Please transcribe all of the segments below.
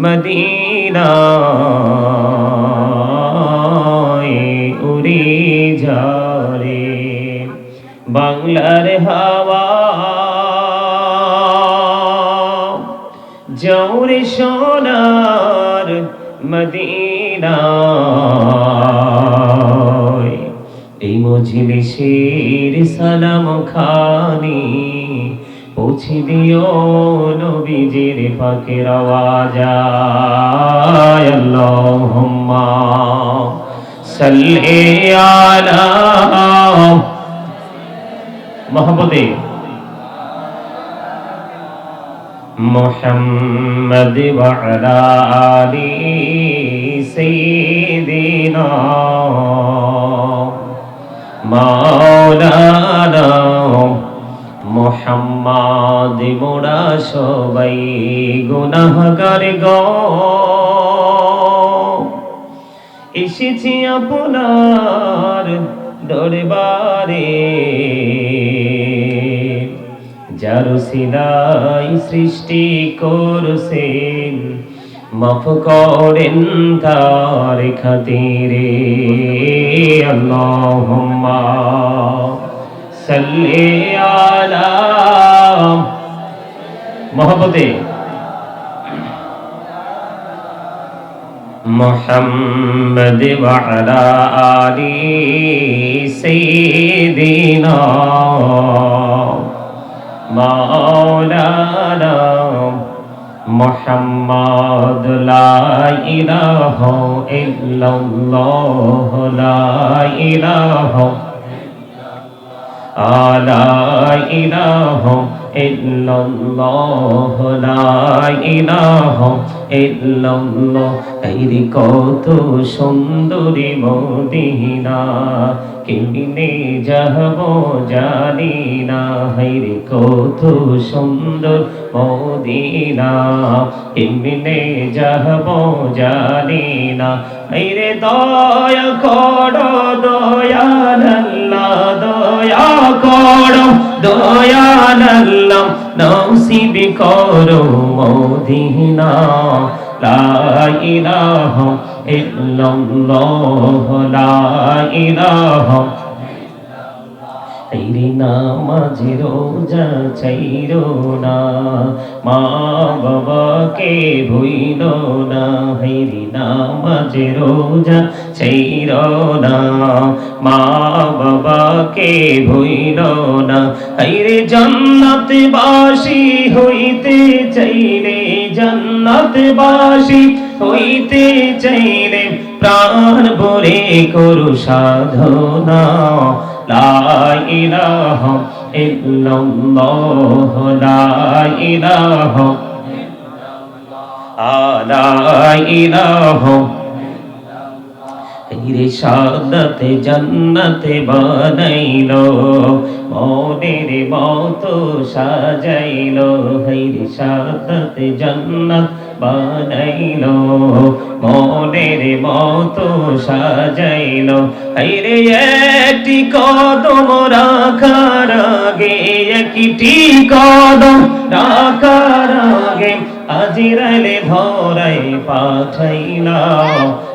মদিনায় উড়ে যারে বাংলার হাওয়া জৌরে সোনার মদিনায় এই মজলিসের সালাম খানি পৌঁছে দিও নবীজির পাকের আওয়াজ আল্লাহুম্মা সাল্লি আলা মোহাম্মদে محمد وعلى آل سيدنا মাওলানা মোহাম্মদ মোরা সবাই গুনাহগার গ। এসেছি আপনার দরবারে। যার সিলাই সৃষ্টি করছেন, মাফ করেন তার খাতিরে। আল্লাহুম্মা সাল্লি আলা মহব্বতে محمد وعلى آل سيدنا مولانا محمد لا إله إلا الله لا إله لا লা কত সুন্দরী মদিনা কেমনে যাব জানি না। হাইরে কত সুন্দর মদিনা কেমনে যাব জানি না। হাইরে দয়া করো দয়াল দয়া করো দয়াল আল্লাহ নসিব করো মদিনা লা ইলাহা ইল্লাল্লাহ লা ইলাহা তেরি রোজা চাইরো না মা বাবাকে ভুইল না হেরি নামাজ রোজা চাইরো না। মা বাবাকে ভুইল না। হেরে জান্নাত বাসি হইতে চাইলে জান্নাত বাসি হইতে চাইলে প্রাণ ভরে করু সাধনা। লা ইলাহা ইল্লাল্লাহ লা ইলাহা রে সাদতে জন্নতে বানাইলো, মনের মতো সাজাইলো সাদতে জন্নত বানাইলো, মনের মতো সাজাইলো। হৈরে একটি কদম রাখার আগে, একটি কদম রাখার আগে, আজিরাইলে ধরাই পাঠাইলা।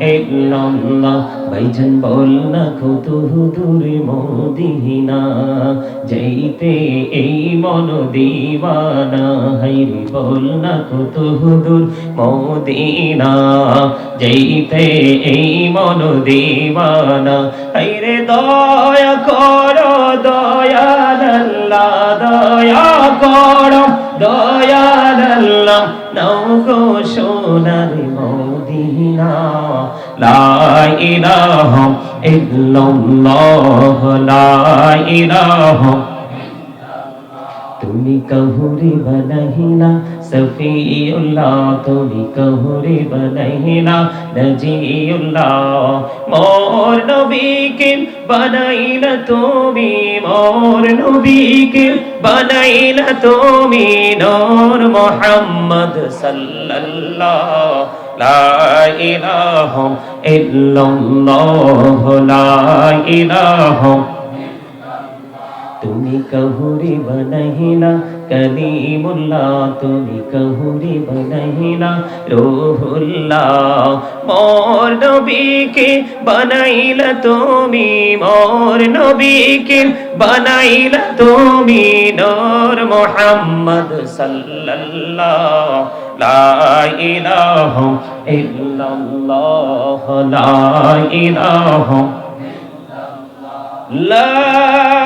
ইল্লাল্লাহ ভাইজান বল না কত দূরে মদিনা? যাইতে এই মন দিওয়ানা হাইরে বল না কত দূর মদিনা? যাইতে এই মন দিওয়ানা হাইরে দয়া করো, দয়াল আল্লাহ, দয়া করো, দয়াল আল্লাহ। নাও গো সোনার মদিনা। লা ইলাহা ইল্লাল্লাহ লা ইলাহা তুমি কহুরে বনহিনা সফিউল্লাহ তুমি কহুরে বনহিনা নজিউল্লাহ, মোর নবীকে বানাইলা তুমি, মোর নবীকে বানাইলা তুমি, নূর মোহাম্মদ সাল্লাল্লাহ, লা ইলাহা ইল্লাল্লাহ, লা ইলাহা তুমি কহুরি বনহিলা কলিমুল্লাহ তুমি কহুরি বনহিলা রোহুল্লাহ, মোর নবীকে বানাইলা তুমি, মোর নবীকে বানাইলা তুমি, নূর মুহাম্মদ সাল্লাল্লাহ, লা ইলাহা ইল্লাল্লাহ, লা ইলাহা لا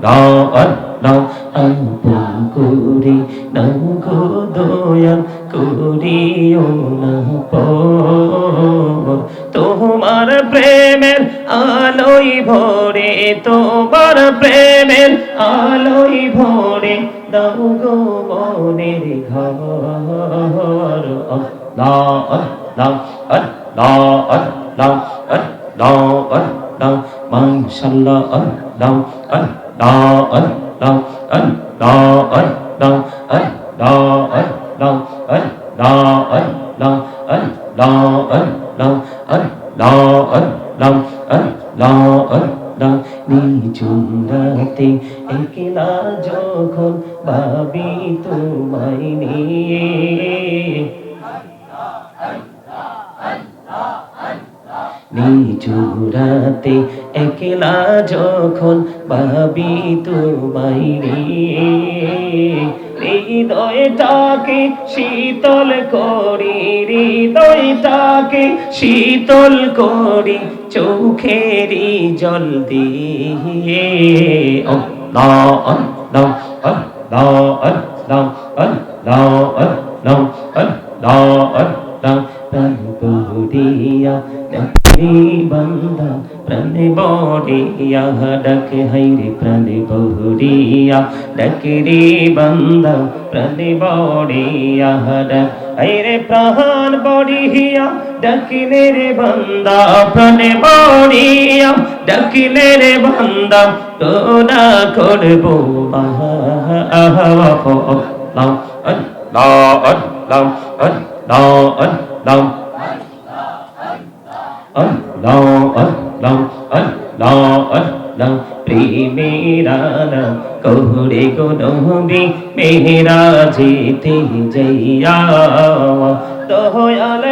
দাও আর করি নাম গো দয়াল তোমার প্রেমের আলোই ভরে তোমার প্রেমের আলোই ভরে দাও গো মনের ঘর দাও দাও দাও দাও দাও দাও মাশাল্লাহ আল্লাহ আল্লাহ আল্লাহ আল্লাহ আল্লাহ আল্লাহ মাশাআল্লাহ আল্লাহ আল্লাহ আল্লাহ আল্লাহ আল্লাহ আল্লাহ আল্লাহ আল্লাহ আল্লাহ আল্লাহ আল্লাহ আল্লাহ আল্লাহ আল্লাহ আল্লাহ নিঝুম রাতে একলা যখন ভাবি তোমায় নিয়ে নিচুরাতে একলা যখন ভাবি তোমায় রে, হৃদয়টাকে শীতল করি, হৃদয়টাকে শীতল করি চোখেরই জল দিয়ে। প্রাণ বড়িয়া ডাকে বান্দা, প্রাণে বড়িয়া, ডাকে হাইরে প্রাণে বড়িয়া ডাকে রে বান্দা, প্রাণে বড়িয়া, ডাক হাইরে প্রাণ বড়িয়া। ডাকিলে রে বান্দা, প্রাণে বড়িয়া। ডাকিলে রে বান্দা তোরা করব আহা আহা আল্লাহ আল্লাহ আল্লাহ আল্লাহ আল্লাহ। প্রেমেরানা কহুরে গো নহবি মেহরা যেতে যাইয়া দয়াল